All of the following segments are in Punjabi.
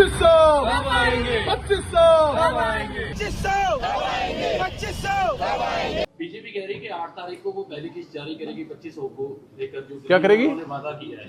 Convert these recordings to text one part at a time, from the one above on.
पच्चीस सौ। पच्चीस सौ। पच्चीस सौ। पच्चीस सौ। बीजेपी कह रही है कि आठ तारीख को वो पहली किस्त जारी करेगी पच्चीस सौ को लेकर जो क्या करेगी?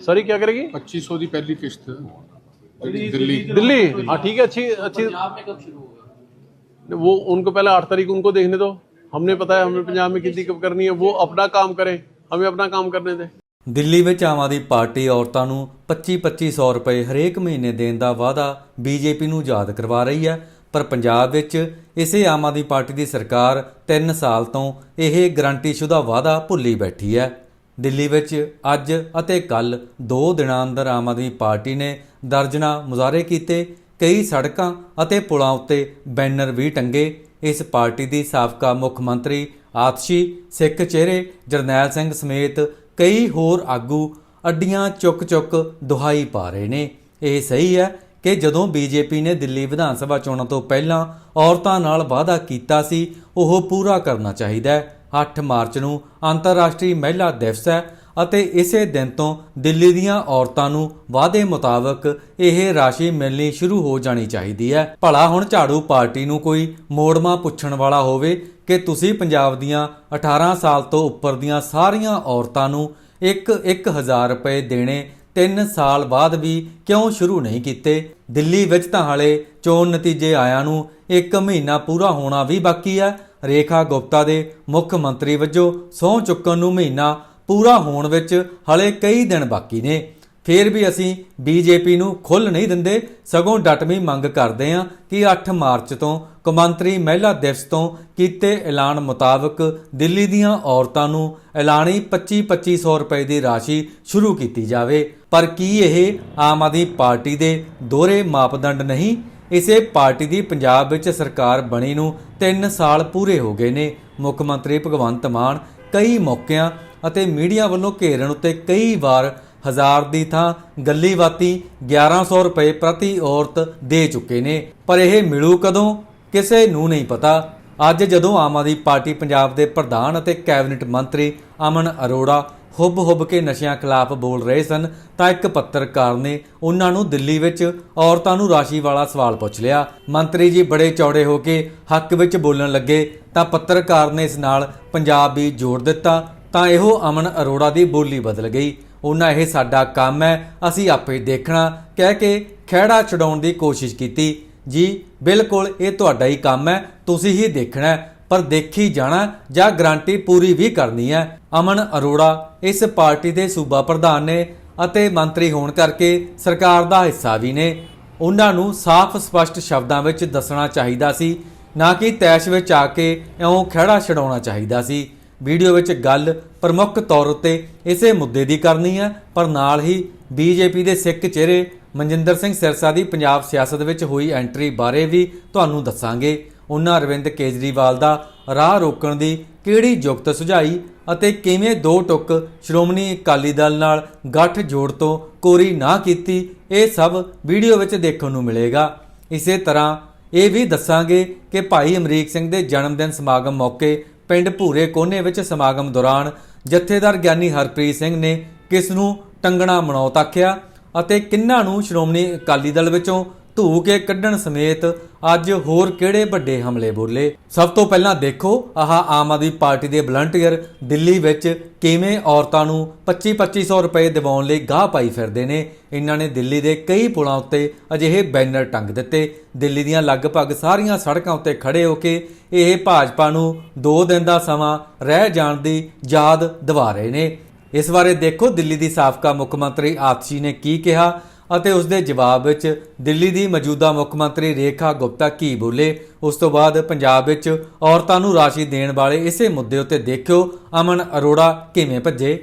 सॉरी क्या करेगी? पच्चीस सौ की पहली किस्त। दिल्ली दिल्ली हाँ ठीक है अच्छी तो अच्छी कब शुरू होगा? वो उनको पहले आठ तारीख उनको देखने दो। हमने पता है हमें पंजाब में कितनी कब करनी है वो अपना काम करें। हमें अपना काम करने दें। ਦਿੱਲੀ ਵਿੱਚ ਆਮ ਆਦਮੀ ਪਾਰਟੀ ਔਰਤਾਂ ਨੂੰ 25-2500 ਰੁਪਏ ਹਰੇਕ ਮਹੀਨੇ ਦੇਣ ਦਾ ਵਾਅਦਾ ਬੀਜੇਪੀ ਨੂੰ ਯਾਦ ਕਰਵਾ ਰਹੀ ਹੈ। ਪਰ ਪੰਜਾਬ ਵਿੱਚ ਇਸੇ ਆਮ ਆਦਮੀ ਪਾਰਟੀ ਦੀ ਸਰਕਾਰ 3 ਸਾਲ ਤੋਂ ਇਹ ਗਰੰਟੀਸ਼ੁਦਾ ਵਾਅਦਾ ਭੁੱਲੀ ਬੈਠੀ ਹੈ। ਦਿੱਲੀ ਵਿੱਚ ਅੱਜ ਅਤੇ ਕੱਲ ਦੋ ਦਿਨਾਂ ਅੰਦਰ ਆਮ ਆਦਮੀ ਪਾਰਟੀ ਨੇ ਦਰਜਨਾ ਮੁਜ਼ਾਹਰੇ ਕੀਤੇ। ਕਈ ਸੜਕਾਂ ਅਤੇ ਪੁਲਾਂ ਉੱਤੇ ਬੈਨਰ ਵੀ ਟੰਗੇ। ਇਸ ਪਾਰਟੀ ਦੀ ਸਾਬਕਾ ਮੁੱਖ ਮੰਤਰੀ ਆਤਸ਼ੀ ਸਿੱਖ ਚਿਹਰੇ ਜਰਨੈਲ ਸਿੰਘ ਸਮੇਤ ਕਈ ਹੋਰ ਆਗੂ ਅੱਡੀਆਂ ਚੁੱਕ-ਚੁੱਕ ਦੁਹਾਈ ਪਾ ਰਹੇ ਨੇ। ਇਹ ਸਹੀ ਹੈ ਕਿ ਜਦੋਂ ਬੀਜੇਪੀ ਨੇ ਦਿੱਲੀ ਵਿਧਾਨ ਸਭਾ ਚੋਣਾਂ ਤੋਂ ਪਹਿਲਾਂ ਔਰਤਾਂ ਨਾਲ ਵਾਅਦਾ ਕੀਤਾ ਸੀ, ਉਹ ਪੂਰਾ ਕਰਨਾ ਚਾਹੀਦਾ ਹੈ। 8 ਮਾਰਚ ਨੂੰ ਅੰਤਰਰਾਸ਼ਟਰੀ ਮਹਿਲਾ ਦਿਵਸ ਹੈ। ਅਤੇ ਇਸੇ ਦਿਨ ਤੋਂ ਦਿੱਲੀ ਦੀਆਂ ਔਰਤਾਂ ਨੂੰ ਵਾਅਦੇ ਮੁਤਾਬਕ ਇਹ ਰਾਸ਼ੀ ਮਿਲਣੀ ਸ਼ੁਰੂ ਹੋ ਜਾਣੀ ਚਾਹੀਦੀ ਹੈ। ਭਲਾ ਹੁਣ ਝਾੜੂ ਪਾਰਟੀ ਨੂੰ ਕੋਈ ਮੋੜਮਾ ਪੁੱਛਣ ਵਾਲਾ ਹੋਵੇ ਕਿ ਤੁਸੀਂ ਪੰਜਾਬ ਦੀਆਂ 18 ਸਾਲ ਤੋਂ ਉੱਪਰ ਦੀਆਂ ਸਾਰੀਆਂ ਔਰਤਾਂ ਨੂੰ 1-1000 ਰੁਪਏ ਦੇਣੇ 3 ਸਾਲ ਬਾਅਦ ਵੀ ਕਿਉਂ ਸ਼ੁਰੂ ਨਹੀਂ ਕੀਤੇ? ਦਿੱਲੀ ਵਿੱਚ ਤਾਂ ਹਾਲੇ ਚੋਣ ਨਤੀਜੇ ਆਇਆਂ ਨੂੰ 1 ਮਹੀਨਾ ਪੂਰਾ ਹੋਣਾ ਵੀ ਬਾਕੀ ਹੈ। ਰੇਖਾ ਗੁਪਤਾ ਦੇ ਮੁੱਖ ਮੰਤਰੀ ਵਜੋਂ ਸਹੁੰ ਚੁੱਕਣ ਨੂੰ ਮਹੀਨਾ ਪੂਰਾ ਹੋਣ ਵਿੱਚ ਹਲੇ ਕਈ ਦਿਨ ਬਾਕੀ ਨੇ। ਫਿਰ ਵੀ ਅਸੀਂ ਬੀਜੇਪੀ ਨੂੰ ਖੁੱਲ ਨਹੀਂ ਦਿੰਦੇ, ਸਗੋਂ ਡਟਵੀਂ ਮੰਗ ਕਰਦੇ ਹਾਂ ਕਿ 8 ਮਾਰਚ ਤੋਂ ਕੌਮਾਂਤਰੀ ਮਹਿਲਾ ਦਿਵਸ ਤੋਂ ਕੀਤੇ ਐਲਾਨ ਮੁਤਾਬਕ ਦਿੱਲੀ ਦੀਆਂ ਔਰਤਾਂ ਨੂੰ ਐਲਾਨੀ 25-2500 ਰੁਪਏ ਦੀ ਰਾਸ਼ੀ ਸ਼ੁਰੂ ਕੀਤੀ ਜਾਵੇ। ਪਰ ਕੀ ਇਹ ਆਮ ਆਦਮੀ ਪਾਰਟੀ ਦੇ ਦੋਹਰੇ ਮਾਪਦੰਡ ਨਹੀਂ? ਇਸੇ ਪਾਰਟੀ ਦੀ ਪੰਜਾਬ ਵਿੱਚ ਸਰਕਾਰ ਬਣੀ ਨੂੰ 3 ਸਾਲ ਪੂਰੇ ਹੋ ਗਏ ਨੇ। ਮੁੱਖ ਮੰਤਰੀ ਭਗਵੰਤ ਮਾਨ ਕਈ ਮੌਕਿਆਂ ਅਤੇ ਮੀਡੀਆ ਵੱਲੋਂ ਘੇਰਨ ਉੱਤੇ ਕਈ ਵਾਰ ਹਜ਼ਾਰ ਦੀ ਥਾਂ ਗੱਲੀ ਬਾਤੀ 1100 ਰੁਪਏ ਪ੍ਰਤੀ ਔਰਤ ਦੇ ਚੁੱਕੇ ਨੇ। ਪਰ ਇਹ ਮਿਲੂ ਕਦੋਂ? ਕਿਸੇ ਨੂੰ ਨਹੀਂ ਪਤਾ। ਅੱਜ ਜਦੋਂ ਆਮ ਆਦਮੀ ਪਾਰਟੀ ਪੰਜਾਬ ਦੇ ਪ੍ਰਧਾਨ ਅਤੇ ਕੈਬਨਿਟ ਮੰਤਰੀ ਅਮਨ ਅਰੋੜਾ ਹੁੱਬ ਹੁੱਬ ਕੇ ਨਸ਼ਿਆਂ ਖਿਲਾਫ ਬੋਲ ਰਹੇ ਸਨ, ਤਾਂ ਇੱਕ ਪੱਤਰਕਾਰ ਨੇ ਉਹਨਾਂ ਨੂੰ ਦਿੱਲੀ ਵਿੱਚ ਔਰਤਾਂ ਨੂੰ ਰਾਸ਼ੀ ਵਾਲਾ ਸਵਾਲ ਪੁੱਛ ਲਿਆ। ਮੰਤਰੀ ਜੀ ਬੜੇ ਚੌੜੇ ਹੋ ਕੇ ਹੱਕ ਵਿੱਚ ਬੋਲਣ ਲੱਗੇ, ਤਾਂ ਪੱਤਰਕਾਰ ਨੇ ਇਸ ਨਾਲ ਪੰਜਾਬ ਵੀ ਜੋੜ ਦਿੱਤਾ। ਤਾਂ ਇਹੋ ਅਮਨ ਅਰੋੜਾ ਦੀ ਬੋਲੀ ਬਦਲ ਗਈ। ਉਹਨਾਂ ਇਹ ਸਾਡਾ ਕੰਮ ਹੈ, ਅਸੀਂ ਆਪੇ ਦੇਖਣਾ। ਕਹਿ ਕੇ ਖਹਿੜਾ ਛਡਾਉਣ ਦੀ ਕੋਸ਼ਿਸ਼ ਕੀਤੀ। ਜੀ, ਬਿਲਕੁਲ, ਇਹ ਤੁਹਾਡਾ ਹੀ ਕੰਮ ਹੈ, ਤੁਸੀਂ ਹੀ ਦੇਖਣਾ ਪਰ ਦੇਖੀ ਜਾਣਾ, ਜਾਂ ਗਰੰਟੀ ਪੂਰੀ ਵੀ ਕਰਨੀ ਹੈ। ਅਮਨ ਅਰੋੜਾ ਇਸ ਪਾਰਟੀ ਦੇ ਸੂਬਾ ਪ੍ਰਧਾਨ ਨੇ ਅਤੇ ਮੰਤਰੀ ਹੋਣ ਕਰਕੇ ਸਰਕਾਰ ਦਾ ਹਿੱਸਾ ਵੀ ਨੇ। ਉਹਨਾਂ ਨੂੰ ਸਾਫ਼ ਸਪਸ਼ਟ ਸ਼ਬਦਾਂ ਵਿੱਚ ਦੱਸਣਾ ਚਾਹੀਦਾ ਸੀ, ਨਾ ਕਿ ਤੈਸ਼ ਵਿੱਚ ਆ ਕੇ ਇਉਂ ਖਹਿੜਾ ਛਡਾਉਣਾ ਚਾਹੀਦਾ ਸੀ। ਵੀਡੀਓ ਵਿੱਚ ਗੱਲ ਪ੍ਰਮੁੱਖ ਤੌਰ ਉੱਤੇ ਇਸੇ ਮੁੱਦੇ ਦੀ ਕਰਨੀ ਹੈ, ਪਰ ਨਾਲ ਹੀ ਬੀਜੇਪੀ ਦੇ ਸਿੱਖ ਚਿਹਰੇ ਮਨਜਿੰਦਰ ਸਿੰਘ ਸਿਰਸਾ ਦੀ ਪੰਜਾਬ ਸਿਆਸਤ ਵਿੱਚ ਹੋਈ ਐਂਟਰੀ ਬਾਰੇ ਵੀ ਤੁਹਾਨੂੰ ਦੱਸਾਂਗੇ। ਉਹਨਾਂ ਅਰਵਿੰਦ ਕੇਜਰੀਵਾਲ ਦਾ ਰਾਹ ਰੋਕਣ ਦੀ ਕਿਹੜੀ ਯੁਕਤ ਸੁਝਾਈ ਅਤੇ ਕਿਵੇਂ ਦੋ ਟੁੱਕ ਸ਼੍ਰੋਮਣੀ ਅਕਾਲੀ ਦਲ ਨਾਲ ਗੱਠ ਜੋੜ ਤੋਂ ਕੋਰੀ ਨਾ ਕੀਤੀ, ਇਹ ਸਭ ਵੀਡੀਓ ਵਿੱਚ ਦੇਖਣ ਨੂੰ ਮਿਲੇਗਾ। ਇਸੇ ਤਰ੍ਹਾਂ ਇਹ ਵੀ ਦੱਸਾਂਗੇ ਕਿ ਭਾਈ ਅਮਰੀਕ ਸਿੰਘ ਦੇ ਜਨਮ ਦਿਨ ਸਮਾਗਮ ਮੌਕੇ ਪਿੰਡ ਭੂਰੇ ਕੋਨੇ ਵਿੱਚ ਸਮਾਗਮ ਦੌਰਾਨ ਜਥੇਦਾਰ ਗਿਆਨੀ ਹਰਪ੍ਰੀਤ ਸਿੰਘ ਨੇ ਕਿਸ ਨੂੰ ਟੰਗਣਾ ਮਨੌਤ ਆਖਿਆ ਅਤੇ ਕਿੰਨਾਂ ਨੂੰ ਸ਼੍ਰੋਮਣੀ ਅਕਾਲੀ ਦਲ ਵਿੱਚੋਂ ਧੂ ਕੇ ਕੱਢਣ ਸਮੇਤ ਅੱਜ ਹੋਰ ਕਿਹੜੇ ਵੱਡੇ ਹਮਲੇ ਬੋਲੇ? ਸਭ ਤੋਂ ਪਹਿਲਾਂ ਦੇਖੋ, ਆਹ ਆਮ ਆਦਮੀ ਪਾਰਟੀ ਦੇ ਵਲੰਟੀਅਰ ਦਿੱਲੀ ਵਿੱਚ ਕਿਵੇਂ ਔਰਤਾਂ ਨੂੰ 25-2500 ਰੁਪਏ ਦਿਵਾਉਣ ਲਈ ਗਾਹ ਪਾਈ ਫਿਰਦੇ ਨੇ। ਇਹਨਾਂ ਨੇ ਦਿੱਲੀ ਦੇ ਕਈ ਪੁਲਾਂ ਉੱਤੇ ਅਜਿਹੇ ਬੈਨਰ ਟੰਗ ਦਿੱਤੇ। ਦਿੱਲੀ ਦੀਆਂ ਲਗਭਗ ਸਾਰੀਆਂ ਸੜਕਾਂ ਉੱਤੇ ਖੜੇ ਹੋ ਕੇ ਇਹ ਭਾਜਪਾ ਨੂੰ 2 ਦਿਨ ਦਾ ਸਮਾਂ ਰਹਿ ਜਾਣ ਦੀ ਯਾਦ ਦਿਵਾ ਰਹੇ ਨੇ। ਇਸ ਬਾਰੇ ਦੇਖੋ, ਦਿੱਲੀ ਦੀ ਸਾਬਕਾ ਮੁੱਖ ਮੰਤਰੀ ਆਤਸ਼ੀ ਨੇ ਕੀ ਕਿਹਾ। ਅਤੇ ਉਸ ਦੇ ਜਵਾਬ ਵਿੱਚ ਦਿੱਲੀ ਦੀ ਮੌਜੂਦਾ ਮੁੱਖ ਮੰਤਰੀ ਰੇਖਾ ਗੁਪਤਾ ਕੀ ਬੋਲੇ ਉਸ ਤੋਂ ਬਾਅਦ ਪੰਜਾਬ ਵਿੱਚ ਔਰਤਾਂ ਨੂੰ ਰਾਸ਼ੀ ਦੇਣ ਵਾਲੇ ਇਸੇ ਮੁੱਦੇ ਉੱਤੇ ਦੇਖਿਓ ਅਮਨ ਅਰੋੜਾ ਕਿਵੇਂ ਭੱਜੇ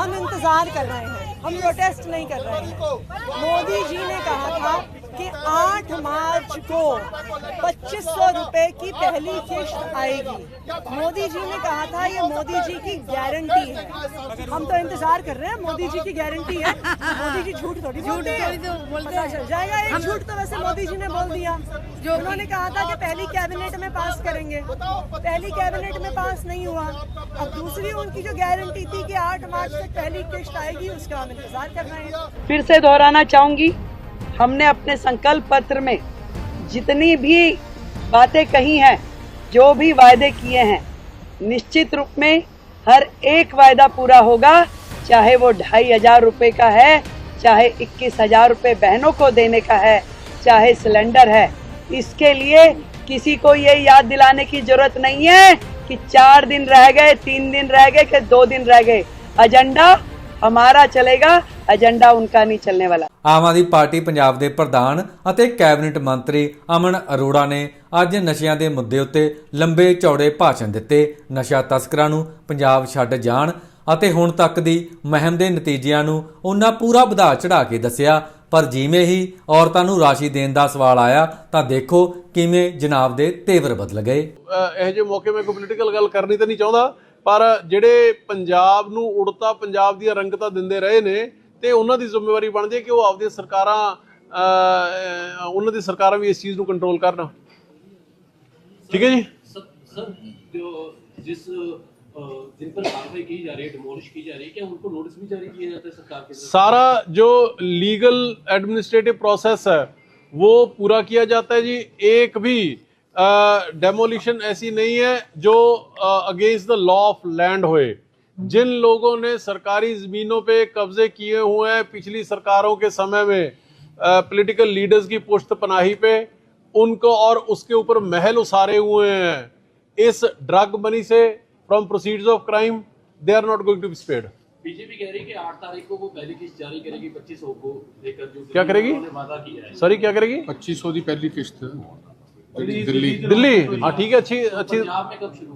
हम इंतजार कर रहे हैं हम प्रोटेस्ट नहीं कर रहे हैं मोदी जी ने कहा था कि 8 मार्च को पच्चीस सौ रुपए की पहली किश्त आएगी। मोदी जी ने कहा था ये मोदी जी की गारंटी है। हम तो इंतज़ार कर रहे हैं मोदी जी की गारंटी है। मोदी जी झूठ थोड़ी बोलते हैं। चल जाएगा एक झूठ तो वैसे मोदी जी ने बोल दिया। जो उन्होंने कहा था कि पहली कैबिनेट में पास करेंगे। पहली कैबिनेट में पास नहीं हुआ। अब दूसरी उनकी जो गारंटी थी कि 8 मार्च तक पहली किश्त आएगी उसका हम इंतज़ार कर रहे हैं। फिर से दोहराना चाहूँगी। हमने अपने संकल्प पत्र में जितनी भी बातें कही हैं, जो भी वायदे किए हैं, निश्चित रूप में हर एक वायदा पूरा होगा, चाहे वो ढाई हज़ार रुपये का है, चाहे इक्कीस हज़ार रुपये बहनों को देने का है, चाहे सिलेंडर है। इसके लिए किसी को ये याद दिलाने की ज़रूरत नहीं है कि चार दिन रह गए, तीन दिन रह गए कि दो दिन रह गए। एजेंडा हमारा चलेगा एजेंडा उनका नहीं चलने वाला ਆਮ ਆਦਮੀ ਪਾਰਟੀ ਪੰਜਾਬ ਦੇ ਪ੍ਰਧਾਨ ਅਤੇ ਕੈਬਨਿਟ ਮੰਤਰੀ ਅਮਨ ਅਰੋੜਾ ਨੇ ਅੱਜ ਨਸ਼ਿਆਂ ਦੇ ਮੁੱਦੇ ਉੱਤੇ ਲੰਬੇ ਚੌੜੇ ਭਾਸ਼ਣ ਦਿੱਤੇ ਨਸ਼ਾ ਤਸਕਰਾਂ ਨੂੰ ਪੰਜਾਬ ਛੱਡ ਜਾਣ ਅਤੇ ਹੁਣ ਤੱਕ ਦੀ ਮਹਿਮ ਦੇ ਨਤੀਜਿਆਂ ਨੂੰ ਉਹਨਾਂ ਪੂਰਾ ਵਧਾ ਚੜਾ ਕੇ ਦੱਸਿਆ ਪਰ ਜਿਵੇਂ ਹੀ ਔਰਤਾਂ ਨੂੰ ਰਾਸ਼ੀ ਦੇਣ ਦਾ ਸਵਾਲ ਆਇਆ ਤਾਂ ਦੇਖੋ ਕਿਵੇਂ ਜਨਾਬ ਦੇ ਤੇਵਰ ਬਦਲ ਗਏ ਅਹ ਇਹੋ ਜਿਹੇ ਮੌਕੇ ਮੈਂ ਕੋਈ ਪੋਲੀਟੀਕਲ ਗੱਲ ਕਰਨੀ ਤਾਂ ਨਹੀਂ ਚਾਹੁੰਦਾ ਪਰ ਜਿਹੜੇ ਪੰਜਾਬ ਨੂੰ ਉੜਤਾ ਪੰਜਾਬ ਦੀਆਂ ਰੰਗਤਾਂ ਦਿੰਦੇ ਰਹੇ ਨੇ ਤੇ ਉਹਨਾਂ ਦੀ ਜ਼ਿੰਮੇਵਾਰੀ ਬਣਦੀ ਹੈ ਕਿ ਉਹ ਆਪਦੀਆਂ ਸਰਕਾਰਾਂ ਅਹ, ਉਹਨਾਂ ਦੀ ਸਰਕਾਰਾਂ ਵੀ ਇਸ ਚੀਜ਼ ਨੂੰ ਕੰਟਰੋਲ ਕਰਨ ਠੀਕ ਹੈ ਜੀ सर सर जो जिस अ, जिन पर कार्रवाई की जा रही है डिमोलिश की जा रही है क्या उनको नोटिस भी जारी किया जाता है सरकार के तरफ से? सारा जो लीगल एडमिनिस्ट्रेटिव प्रोसेस है वो पूरा किया जाता है जी एक भी डेमोलिशन ऐसी नहीं है जो against the law of land होए हम्म। जिन लोगों ने सरकारी जमीनों पे कब्जे किए हुए हैं पिछली सरकारों के समय में पॉलिटिकल लीडर्स की पुष्ट पनाही पे उनको और उसके ऊपर महल उसारे हुए हैं। इस ड्रग मनी से from proceeds of crime they are not going to be spared BJP कह रही है कि 8 तारीख को वो पहली किस्त जारी करेगी 2500 को लेकर जो क्या करेगी? सॉरी क्या करेगी? 2500 की पहली किस्त। दिल्ली। दिल्ली। हाँ ठीक है अच्छी अच्छी पंजाब में कब शुरू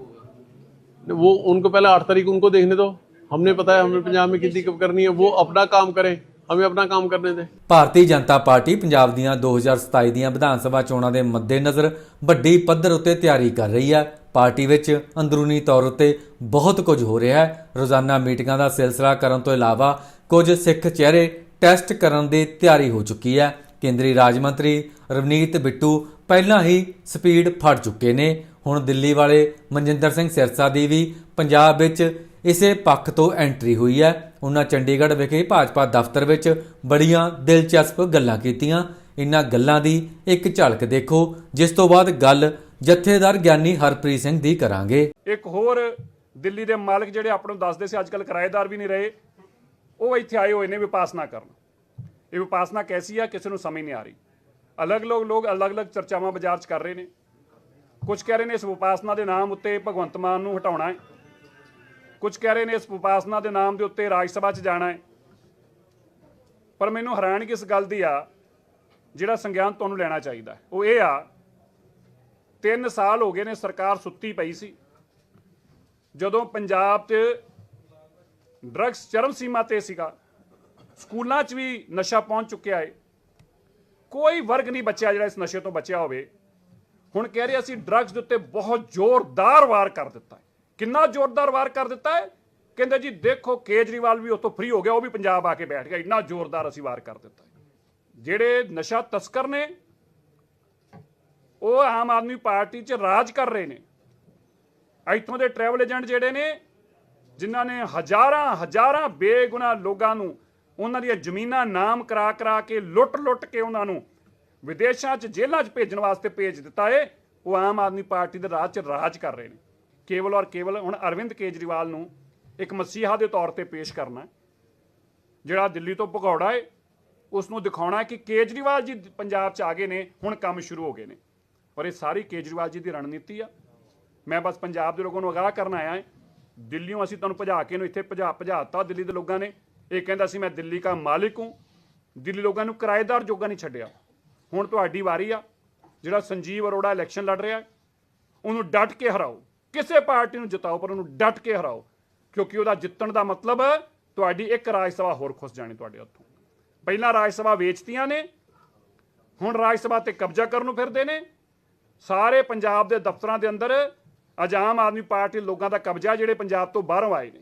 वो उनको पहले आठ तारीख उनको देखने दो हमने पता है हमें पंजाब में कितनी कब करनी है वो अपना काम करें हमें अपना काम करने दें ਭਾਰਤੀ ਜਨਤਾ ਪਾਰਟੀ ਪੰਜਾਬ ਦੀਆਂ 2027 ਦੀਆਂ ਵਿਧਾਨ ਸਭਾ ਚੋਣਾਂ ਦੇ ਮੱਦੇਨਜ਼ਰ ਵੱਡੀ ਪੱਧਰ ਉੱਤੇ ਤਿਆਰੀ ਕਰ ਰਹੀ ਹੈ ਪਾਰਟੀ ਵਿੱਚ ਅੰਦਰੂਨੀ ਤੌਰ ਉੱਤੇ ਬਹੁਤ ਕੁਝ ਹੋ ਰਿਹਾ ਹੈ ਰੋਜ਼ਾਨਾ ਮੀਟਿੰਗਾਂ ਦਾ ਸਿਲਸਿਲਾ ਕਰਨ ਤੋਂ ਇਲਾਵਾ ਕੁਝ ਸਿੱਖ ਚਿਹਰੇ ਟੈਸਟ ਕਰਨ ਦੀ ਤਿਆਰੀ ਹੋ ਚੁੱਕੀ ਹੈ ਕੇਂਦਰੀ ਰਾਜ ਮੰਤਰੀ ਰਵਨੀਤ ਬਿੱਟੂ ਪਹਿਲਾਂ ਹੀ ਸਪੀਡ ਫੜ ਚੁੱਕੇ ਨੇ ਹੁਣ ਦਿੱਲੀ ਵਾਲੇ ਮਨਜਿੰਦਰ ਸਿੰਘ ਸਿਰਸਾ ਦੀ ਵੀ ਪੰਜਾਬ ਵਿੱਚ ਇਸੇ ਪੱਖ ਤੋਂ ਐਂਟਰੀ ਹੋਈ ਹੈ। ਉਹਨਾਂ ਚੰਡੀਗੜ੍ਹ ਵਿਖੇ ਭਾਜਪਾ ਦਫ਼ਤਰ ਵਿੱਚ ਬੜੀਆਂ ਦਿਲਚਸਪ ਗੱਲਾਂ ਕੀਤੀਆਂ। ਇਨ੍ਹਾਂ ਗੱਲਾਂ ਦੀ ਇੱਕ ਝਲਕ ਦੇਖੋ, ਜਿਸ ਤੋਂ ਬਾਅਦ ਗੱਲ ਜਥੇਦਾਰ ਗਿਆਨੀ ਹਰਪ੍ਰੀਤ ਸਿੰਘ ਦੀ ਕਰਾਂਗੇ। ਇੱਕ ਹੋਰ ਦਿੱਲੀ ਦੇ ਮਾਲਕ ਜਿਹੜੇ ਆਪਾਂ ਨੂੰ ਦੱਸਦੇ ਸੀ ਅੱਜਕੱਲ ਕਿਰਾਏਦਾਰ ਵੀ ਨਹੀਂ ਰਹੇ, ਉਹ ਇੱਥੇ ਆਏ ਹੋਏ ਨੇ ਵਿਪਾਸਨਾ ਕਰਨ। ਇਹ ਵਿਪਾਸਨਾ ਕੈਸੀ ਆ? ਕਿਸੇ ਨੂੰ ਸਮਝ ਨਹੀਂ ਆ ਰਹੀ। ਅਲੱਗ-ਅਲੱਗ ਲੋਕ ਅਲੱਗ-ਅਲੱਗ ਚਰਚਾਵਾਂ ਬਾਜ਼ਾਰ 'ਚ ਕਰ ਰਹੇ ਨੇ। ਕੁਝ ਕਹਿ ਰਹੇ ਨੇ ਇਸ ਉਪਾਸਨਾ ਦੇ ਨਾਮ ਉੱਤੇ ਭਗਵੰਤ ਮਾਨ ਨੂੰ ਹਟਾਉਣਾ ਹੈ। ਕੁਝ ਕਹਿ ਰਹੇ ਨੇ ਇਸ ਉਪਾਸਨਾ ਦੇ ਨਾਮ ਦੇ ਉੱਤੇ ਰਾਜ ਸਭਾ 'ਚ ਜਾਣਾ ਹੈ। ਪਰ ਮੈਨੂੰ ਹੈਰਾਨਗੀ ਇਸ ਗੱਲ ਦੀ ਆ, ਜਿਹੜਾ ਸੰਗਿਆਨ ਤੁਹਾਨੂੰ ਲੈਣਾ ਚਾਹੀਦਾ ਉਹ ਇਹ ਆ, ਤਿੰਨ ਸਾਲ ਹੋ ਗਏ ਨੇ ਸਰਕਾਰ ਸੁੱਤੀ ਪਈ ਸੀ। ਜਦੋਂ ਪੰਜਾਬ 'ਚ ਡਰੱਗਸ ਚਰਮ ਸੀਮਾ ਤੇ ਸੀਗਾ, ਸਕੂਲਾਂ 'ਚ ਵੀ ਨਸ਼ਾ ਪਹੁੰਚ ਚੁੱਕਿਆ ਏ। ਕੋਈ ਵਰਗ ਨਹੀਂ ਬਚਿਆ ਜਿਹੜਾ ਇਸ ਨਸ਼ੇ ਤੋਂ ਬਚਿਆ ਹੋਵੇ। ਹੁਣ ਕਹਿ ਰਹੇ ਅਸੀਂ ਡਰੱਗਸ ਦੇ ਉੱਤੇ ਬਹੁਤ ਜ਼ੋਰਦਾਰ ਵਾਰ ਕਰ ਦਿੱਤਾ ਹੈ। ਕਿੰਨਾ ਜ਼ੋਰਦਾਰ ਵਾਰ ਕਰ ਦਿੱਤਾ ਹੈ? ਕਹਿੰਦੇ ਜੀ ਦੇਖੋ, ਕੇਜਰੀਵਾਲ ਵੀ ਉੱਥੋਂ ਫ੍ਰੀ ਹੋ ਗਿਆ, ਉਹ ਵੀ ਪੰਜਾਬ ਆ ਕੇ ਬੈਠ ਗਿਆ। ਇੰਨਾ ਜ਼ੋਰਦਾਰ ਅਸੀਂ ਵਾਰ ਕਰ ਦਿੱਤਾ ਹੈ। ਜਿਹੜੇ ਨਸ਼ਾ ਤਸਕਰ ਨੇ, ਉਹ ਆਮ ਆਦਮੀ ਪਾਰਟੀ 'ਚ ਰਾਜ ਕਰ ਰਹੇ ਨੇ। ਇੱਥੋਂ ਦੇ ਟਰੈਵਲ ਏਜੰਟ ਜਿਹੜੇ ਨੇ, ਜਿਨ੍ਹਾਂ ਨੇ ਹਜ਼ਾਰਾਂ ਹਜ਼ਾਰਾਂ ਬੇਗੁਨਾਹ ਲੋਕਾਂ ਨੂੰ, ਉਹਨਾਂ ਦੀਆਂ ਜ਼ਮੀਨਾਂ ਨਾਮ ਕਰਾ ਕਰਾ ਕੇ, ਲੁੱਟ-ਲੁੱਟ ਕੇ ਉਹਨਾਂ ਨੂੰ ਵਿਦੇਸ਼ਾਂ 'ਚ ਜੇਲ੍ਹਾਂ 'ਚ ਭੇਜਣ ਵਾਸਤੇ ਭੇਜ ਦਿੱਤਾ ਏ, ਉਹ ਆਮ ਆਦਮੀ ਪਾਰਟੀ ਦੇ ਰਾਜ 'ਚ ਰਾਜ ਕਰ ਰਹੇ ਨੇ। ਕੇਵਲ ਔਰ ਕੇਵਲ ਹੁਣ ਅਰਵਿੰਦ ਕੇਜਰੀਵਾਲ ਨੂੰ ਇੱਕ ਮਸੀਹਾ ਦੇ ਤੌਰ ਤੇ ਪੇਸ਼ ਕਰਨਾ ਜਿਹੜਾ ਦਿੱਲੀ ਤੋਂ ਭਗੌੜਾ ਏ ਉਸ ਨੂੰ ਦਿਖਾਉਣਾ ਕਿ ਕੇਜਰੀਵਾਲ ਜੀ ਪੰਜਾਬ 'ਚ ਆ ਗਏ ਨੇ, ਹੁਣ ਕੰਮ ਸ਼ੁਰੂ ਹੋ ਗਏ ਨੇ। ਔਰ ਇਹ ਸਾਰੀ ਕੇਜਰੀਵਾਲ ਜੀ ਦੀ ਰਣਨੀਤੀ ਆ। ਮੈਂ ਬਸ ਪੰਜਾਬ ਦੇ ਲੋਕਾਂ ਨੂੰ ਅਗਾਹ ਕਰਨ ਆਇਆ ਹਾਂ। ਦਿੱਲੀੋਂ ਅਸੀਂ ਤੁਹਾਨੂੰ ਭਜਾ ਕੇ ਨੂੰ ਇੱਥੇ ਭਜਾ, ਭਜਾਤਾ ਦਿੱਲੀ ਦੇ ਲੋਕਾਂ ਨੇ। ਇਹ ਕਹਿੰਦਾ ਸੀ, ਮੈਂ ਦਿੱਲੀ ਦਾ ਮਾਲਿਕ ਹੂੰ। ਦਿੱਲੀ ਲੋਕਾਂ ਨੂੰ ਕਿਰਾਏਦਾਰ ਜੋਗਾ ਨਹੀਂ ਛੱਡਿਆ। ਹੁਣ ਤੁਹਾਡੀ ਵਾਰੀ ਆ। ਜਿਹੜਾ ਸੰਜੀਵ ਅਰੋੜਾ ਇਲੈਕਸ਼ਨ ਲੜ ਰਿਹਾ ਉਹਨੂੰ ਡਟ ਕੇ ਹਰਾਓ। ਕਿਸੇ ਪਾਰਟੀ ਨੂੰ ਜਿਤਾਓ, ਪਰ ਉਹਨੂੰ ਡਟ ਕੇ ਹਰਾਓ। ਕਿਉਂਕਿ ਉਹਦਾ ਜਿੱਤਣ ਦਾ ਮਤਲਬ ਤੁਹਾਡੀ ਇੱਕ ਰਾਜ ਸਭਾ ਹੋਰ ਖੁੱਸ ਜਾਣੀ ਤੁਹਾਡੇ ਹੱਥੋਂ। ਪਹਿਲਾਂ ਰਾਜ ਸਭਾ ਵੇਚਤੀਆਂ ਨੇ, ਹੁਣ ਰਾਜ ਸਭਾ ਤੇ ਕਬਜ਼ਾ ਕਰਨ ਨੂੰ ਫਿਰਦੇ ਨੇ। ਸਾਰੇ ਪੰਜਾਬ ਦੇ ਦਫ਼ਤਰਾਂ ਦੇ ਅੰਦਰ ਅੱਜ ਆਮ ਆਦਮੀ ਪਾਰਟੀ ਲੋਕਾਂ ਦਾ ਕਬਜ਼ਾ ਜਿਹੜੇ ਪੰਜਾਬ ਤੋਂ ਬਾਹਰੋਂ ਆਏ ਨੇ।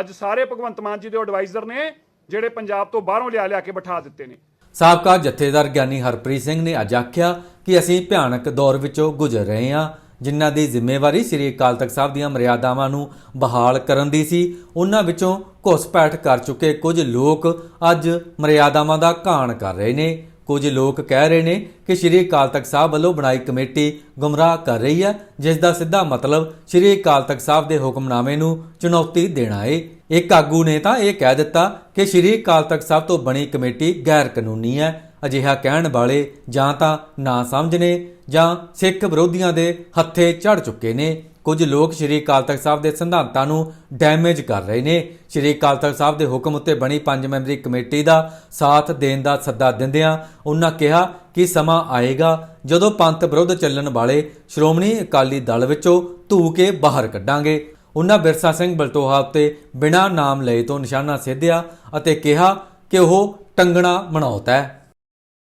ਅੱਜ ਸਾਰੇ ਭਗਵੰਤ ਮਾਨ ਜੀ ਦੇ ਐਡਵਾਈਜ਼ਰ ਨੇ ਜਿਹੜੇ ਪੰਜਾਬ ਤੋਂ ਬਾਹਰੋਂ ਲਿਆ ਲਿਆ ਕੇ ਬਿਠਾ ਦਿੱਤੇ ਨੇ। ਸਾਬਕਾ ਜਥੇਦਾਰ ਗਿਆਨੀ ਹਰਪ੍ਰੀਤ ਸਿੰਘ ਨੇ ਅੱਜ ਆਖਿਆ ਕਿ ਅਸੀਂ ਭਿਆਨਕ ਦੌਰ ਵਿੱਚੋਂ ਗੁਜ਼ਰ ਰਹੇ ਹਾਂ। ਜਿਨ੍ਹਾਂ ਦੀ ਜ਼ਿੰਮੇਵਾਰੀ ਸ੍ਰੀ ਅਕਾਲ ਤਖਤ ਸਾਹਿਬ ਦੀਆਂ ਮਰਿਆਦਾਵਾਂ ਨੂੰ ਬਹਾਲ ਕਰਨ ਦੀ ਸੀ, ਉਹਨਾਂ ਵਿੱਚੋਂ ਘੁਸਪੈਠ ਕਰ ਚੁੱਕੇ ਕੁਝ ਲੋਕ ਅੱਜ ਮਰਿਆਦਾਵਾਂ ਦਾ ਘਾਣ ਕਰ ਰਹੇ ਨੇ। ਕੁਝ ਲੋਕ ਕਹਿ ਰਹੇ ਨੇ ਕਿ ਸ੍ਰੀ ਅਕਾਲ ਤਖਤ ਸਾਹਿਬ ਵੱਲੋਂ ਬਣਾਈ ਕਮੇਟੀ ਗੁੰਮਰਾਹ ਕਰ ਰਹੀ ਹੈ, ਜਿਸ ਦਾ ਸਿੱਧਾ ਮਤਲਬ ਸ੍ਰੀ ਅਕਾਲ ਤਖਤ ਸਾਹਿਬ ਦੇ ਹੁਕਮਨਾਮੇ ਨੂੰ ਚੁਣੌਤੀ ਦੇਣਾ ਏ ਇੱਕ ਆਗੂ ਨੇ ਤਾਂ ਇਹ ਕਹਿ ਦਿੱਤਾ ਕਿ ਸ੍ਰੀ ਅਕਾਲ ਤਖਤ ਸਾਹਿਬ ਤੋਂ ਬਣੀ ਕਮੇਟੀ ਗੈਰ ਕਾਨੂੰਨੀ ਹੈ ਅਜਿਹਾ ਕਹਿਣ ਵਾਲੇ ਜਾਂ ਤਾਂ ਨਾ ਸਮਝ ਨੇ ਜਾਂ ਸਿੱਖ ਵਿਰੋਧੀਆਂ ਦੇ ਹੱਥੇ ਚੜ ਚੁੱਕੇ ਨੇ। ਕੁਝ ਲੋਕ ਸ੍ਰੀ ਅਕਾਲ ਤਖਤ ਸਾਹਿਬ ਦੇ ਸਿਧਾਂਤਾਂ ਨੂੰ ਡੈਮੇਜ ਕਰ ਰਹੇ ਨੇ। ਸ੍ਰੀ ਅਕਾਲ ਤਖਤ ਸਾਹਿਬ ਦੇ ਹੁਕਮ ਉੱਤੇ ਬਣੀ ਪੰਜ ਮੈਂਬਰੀ ਕਮੇਟੀ ਦਾ ਸਾਥ ਦੇਣ ਦਾ ਸੱਦਾ ਦਿੰਦਿਆਂ ਉਹਨਾਂ ਕਿਹਾ ਕਿ ਸਮਾਂ ਆਏਗਾ ਜਦੋਂ ਪੰਥ ਵਿਰੁੱਧ ਚੱਲਣ ਵਾਲੇ ਸ਼੍ਰੋਮਣੀ ਅਕਾਲੀ ਦਲ ਵਿੱਚੋਂ ਧੂ ਕੇ ਬਾਹਰ ਕੱਢਾਂਗੇ। ਉਹਨਾਂ ਬਿਰਸਾ ਸਿੰਘ ਬਲਟੋਹਾ ਉੱਤੇ ਬਿਨਾਂ ਨਾਮ ਲਏ ਤੋਂ ਨਿਸ਼ਾਨਾ ਸਿੱਧਿਆ ਅਤੇ ਕਿਹਾ ਕਿ ਉਹ ਟੰਗਣਾ ਮਨੌਤ ਹੈ।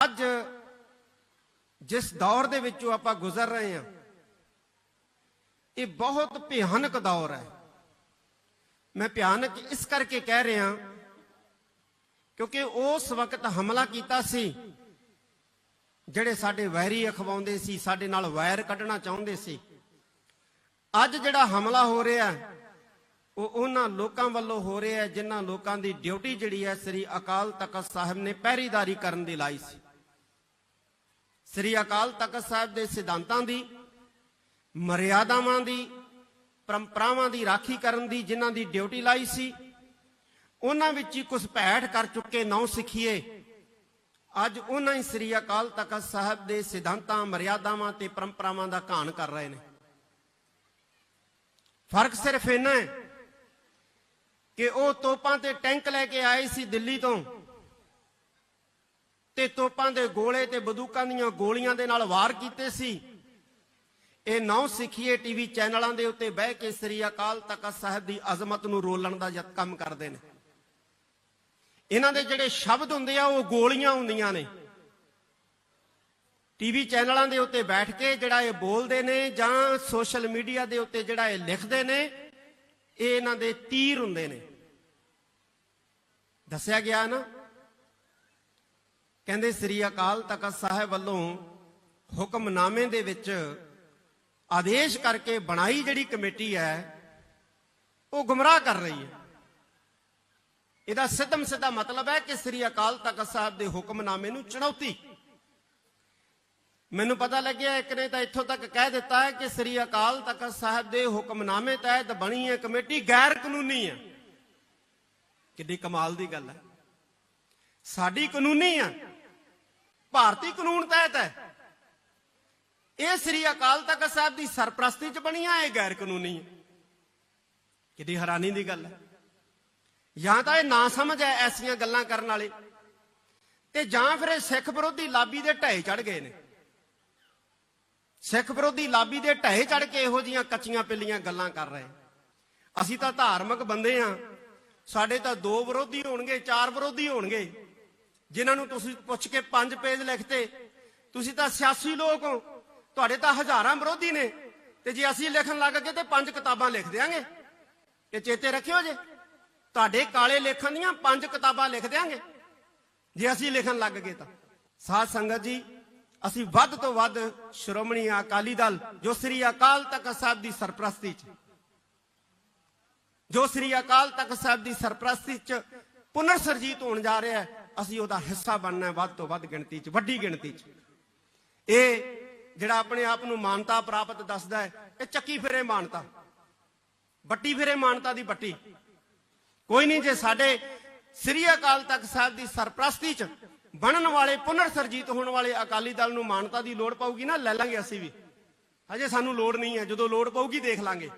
ਅੱਜ ਜਿਸ ਦੌਰ ਦੇ ਵਿੱਚੋਂ ਆਪਾਂ ਗੁਜ਼ਰ ਰਹੇ ਹਾਂ, ਇਹ ਬਹੁਤ ਭਿਆਨਕ ਦੌਰ ਹੈ। ਮੈਂ ਭਿਆਨਕ ਇਸ ਕਰਕੇ ਕਹਿ ਰਿਹਾ ਕਿਉਂਕਿ ਉਸ ਵਕਤ ਹਮਲਾ ਕੀਤਾ ਸੀ, ਜਿਹੜੇ ਸਾਡੇ ਵੈਰੀ ਅਖਵਾਉਂਦੇ ਸੀ, ਸਾਡੇ ਨਾਲ ਵੈਰ ਕੱਢਣਾ ਚਾਹੁੰਦੇ ਸੀ। ਅੱਜ ਜਿਹੜਾ ਹਮਲਾ ਹੋ ਰਿਹਾ, ਉਹ ਉਹਨਾਂ ਲੋਕਾਂ ਵੱਲੋਂ ਹੋ ਰਿਹਾ ਹੈ, ਜਿਨ੍ਹਾਂ ਲੋਕਾਂ ਦੀ ਡਿਊਟੀ ਜਿਹੜੀ ਹੈ, ਸ੍ਰੀ ਅਕਾਲ ਤਖਤ ਸਾਹਿਬ ਨੇ ਪਹਿਰੀਦਾਰੀ ਕਰਨ ਦੀ ਲਾਈ ਸੀ। ਸ੍ਰੀ ਅਕਾਲ ਤਖਤ ਸਾਹਿਬ ਦੇ ਸਿਧਾਂਤਾਂ ਦੀ, ਮਰਿਆਦਾਵਾਂ ਦੀ, ਪਰੰਪਰਾਵਾਂ ਦੀ ਰਾਖੀ ਕਰਨ ਦੀ ਜਿਨ੍ਹਾਂ ਦੀ ਡਿਊਟੀ ਲਾਈ ਸੀ, ਉਹਨਾਂ ਵਿੱਚ ਹੀ ਘੁਸਪੈਠ ਕਰ ਚੁੱਕੇ ਨੌ ਸਿੱਖੀਏ। ਅੱਜ ਉਹਨਾਂ ਹੀ ਸ੍ਰੀ ਅਕਾਲ ਤਖਤ ਸਾਹਿਬ ਦੇ ਸਿਧਾਂਤਾਂ, ਮਰਿਆਦਾਵਾਂ ਤੇ ਪਰੰਪਰਾਵਾਂ ਦਾ ਘਾਣ ਕਰ ਰਹੇ ਨੇ। ਫ਼ਰਕ ਸਿਰਫ ਇੰਨਾ ਹੈ ਕਿ ਉਹ ਤੋਪਾਂ ਤੇ ਟੈਂਕ ਲੈ ਕੇ ਆਏ ਸੀ ਦਿੱਲੀ ਤੋਂ। ਤੇ ਤੋਪਾਂ ਦੇ ਗੋਲੇ ਤੇ ਬੰਦੂਕਾਂ ਦੀਆਂ ਗੋਲੀਆਂ ਦੇ ਨਾਲ ਵਾਰ ਕੀਤੇ ਸੀ। ਇਹ ਨੌ ਸਿੱਖੀਏ ਟੀਵੀ ਚੈਨਲਾਂ ਦੇ ਉੱਤੇ ਬਹਿ ਕੇ ਸ੍ਰੀ ਅਕਾਲ ਤਖਤ ਸਾਹਿਬ ਦੀ ਅਜ਼ਮਤ ਨੂੰ ਰੋਲਣ ਦਾ ਯਤ ਕੰਮ ਕਰਦੇ ਨੇ। ਇਹਨਾਂ ਦੇ ਜਿਹੜੇ ਸ਼ਬਦ ਹੁੰਦੇ ਆ, ਉਹ ਗੋਲੀਆਂ ਹੁੰਦੀਆਂ ਨੇ। ਟੀਵੀ ਚੈਨਲਾਂ ਦੇ ਉੱਤੇ ਬੈਠ ਕੇ ਜਿਹੜਾ ਇਹ ਬੋਲਦੇ ਨੇ ਜਾਂ ਸੋਸ਼ਲ ਮੀਡੀਆ ਦੇ ਉੱਤੇ ਜਿਹੜਾ ਇਹ ਲਿਖਦੇ ਨੇ, ਇਹ ਇਹਨਾਂ ਦੇ ਤੀਰ ਹੁੰਦੇ ਨੇ। ਦੱਸਿਆ ਗਿਆ ਨਾ ਕਹਿੰਦੇ, ਸ੍ਰੀ ਅਕਾਲ ਤਖਤ ਸਾਹਿਬ ਵੱਲੋਂ ਹੁਕਮਨਾਮੇ ਦੇ ਵਿੱਚ ਆਦੇਸ਼ ਕਰਕੇ ਬਣਾਈ ਜਿਹੜੀ ਕਮੇਟੀ ਹੈ, ਉਹ ਗੁੰਮਰਾਹ ਕਰ ਰਹੀ ਹੈ। ਇਹਦਾ ਸਿੱਧਮ ਸਿੱਧਾ ਮਤਲਬ ਹੈ ਕਿ ਸ੍ਰੀ ਅਕਾਲ ਤਖਤ ਸਾਹਿਬ ਦੇ ਹੁਕਮਨਾਮੇ ਨੂੰ ਚੁਣੌਤੀ। ਮੈਨੂੰ ਪਤਾ ਲੱਗਿਆ, ਇੱਕ ਨੇ ਤਾਂ ਇੱਥੋਂ ਤੱਕ ਕਹਿ ਦਿੱਤਾ ਹੈ ਕਿ ਸ੍ਰੀ ਅਕਾਲ ਤਖਤ ਸਾਹਿਬ ਦੇ ਹੁਕਮਨਾਮੇ ਤਹਿਤ ਬਣੀ ਹੈ ਕਮੇਟੀ ਗੈਰ ਕਾਨੂੰਨੀ ਹੈ। ਕਿੱਡੀ ਕਮਾਲ ਦੀ ਗੱਲ ਹੈ। ਸਾਡੀ ਕਾਨੂੰਨੀ ਆ ਭਾਰਤੀ ਕਾਨੂੰਨ ਤਹਿਤ ਹੈ। ਇਹ ਸ੍ਰੀ ਅਕਾਲ ਤਖਤ ਸਾਹਿਬ ਦੀ ਸਰਪ੍ਰਸਤੀ ਚ ਬਣੀਆਂ ਇਹ ਗੈਰ ਕਾਨੂੰਨੀ। ਹੈ ਕਿੱਡੀ ਹੈਰਾਨੀ ਦੀ ਗੱਲ ਹੈ। ਜਾਂ ਤਾਂ ਇਹ ਨਾ ਸਮਝ ਹੈ ਐਸੀਆਂ ਗੱਲਾਂ ਕਰਨ ਵਾਲੇ। ਤੇ ਜਾਂ ਫਿਰ ਇਹ ਸਿੱਖ ਵਿਰੋਧੀ ਲਾਬੀ ਦੇ ਢਹਿ ਚੜ ਗਏ ਨੇ। ਸਿੱਖ ਵਿਰੋਧੀ ਲਾਬੀ ਦੇ ਢਹਿ ਚੜ ਕੇ ਇਹੋ ਜੀਆਂ ਕੱਚੀਆਂ ਪਿੱਲੀਆਂ ਗੱਲਾਂ ਕਰ ਰਹੇ। ਅਸੀਂ ਤਾਂ ਧਾਰਮਿਕ ਬੰਦੇ ਆ ਸਾਡੇ ਤਾਂ ਦੋ ਵਿਰੋਧੀ ਹੋਣਗੇ, ਚਾਰ ਵਿਰੋਧੀ ਹੋਣਗੇ। ਜਿਨ੍ਹਾਂ ਨੂੰ ਤੁਸੀਂ ਪੁੱਛ ਕੇ ਪੰਜ ਪੇਜ ਲਿਖਤੇ, ਤੁਸੀਂ ਤਾਂ ਸਿਆਸੀ ਲੋਕ ਹੋ। ਤੁਹਾਡੇ ਤਾਂ ਹਜ਼ਾਰਾਂ ਵਿਰੋਧੀ ਨੇ। ਤੇ ਜੇ ਅਸੀਂ ਲਿਖਣ ਲੱਗ ਗਏ ਤੇ ਪੰਜ ਕਿਤਾਬਾਂ ਲਿਖ ਦਿਆਂਗੇ। ਇਹ ਚੇਤੇ ਰੱਖਿਓ ਜੇ। ਤੁਹਾਡੇ ਕਾਲੇ ਲੇਖਾਂ ਦੀਆਂ ਪੰਜ ਕਿਤਾਬਾਂ ਲਿਖ ਦਿਆਂਗੇ। ਜੇ ਅਸੀਂ ਲਿਖਣ ਲੱਗ ਗਏ ਤਾਂ। ਸਾਧ ਸੰਗਤ ਜੀ, ਅਸੀਂ ਵੱਧ ਤੋਂ ਵੱਧ ਸ਼੍ਰੋਮਣੀ ਅਕਾਲੀ ਦਲ, ਜੋ ਸ੍ਰੀ ਅਕਾਲ ਤਖਤ ਸਾਹਿਬ ਦੀ ਸਰਪ੍ਰਸਤੀ 'ਚ। ਜੋ ਸ੍ਰੀ ਅਕਾਲ ਤਖਤ ਸਾਹਿਬ ਦੀ ਸਰਪ੍ਰਸਤੀ 'ਚ ਪੁਨਰ ਸਰਜੀਤ ਹੋਣ ਜਾ ਰਿਹਾ ਹੈ। ਅਸੀਂ ਉਹਦਾ ਹਿੱਸਾ ਬਣਨਾ ਵੱਧ ਤੋਂ ਵੱਧ ਗਿਣਤੀ 'ਚ, ਵੱਡੀ ਗਿਣਤੀ 'ਚ। ਇਹ ਜਿਹੜਾ ਆਪਣੇ ਆਪ ਨੂੰ ਮਾਨਤਾ ਪ੍ਰਾਪਤ ਦੱਸਦਾ ਹੈ, ਇਹ ਚੱਕੀ ਫਿਰੇ ਮਾਨਤਾ। ਬੱਟੀ ਫਿਰੇ ਮਾਨਤਾ ਦੀ ਬੱਟੀ ਕੋਈ ਨਹੀਂ, ਜੇ ਸਾਡੇ ਸ੍ਰੀ ਅਕਾਲ ਤਖਤ ਸਾਹਿਬ ਦੀ ਸਰਪ੍ਰਸਤੀ 'ਚ ਬਣਨ ਵਾਲੇ ਪੁਨਰ ਸਰਜੀਤ ਹੋਣ ਵਾਲੇ ਅਕਾਲੀ ਦਲ ਨੂੰ ਮਾਨਤਾ ਦੀ ਲੋੜ ਪਊਗੀ ਨਾ, ਲੈ ਲਾਂਗੇ ਅਸੀਂ ਵੀ। ਹਜੇ ਸਾਨੂੰ ਲੋੜ ਨਹੀਂ ਹੈ, ਜਦੋਂ ਲੋੜ ਪਊਗੀ ਦੇਖ ਲਾਂਗੇ।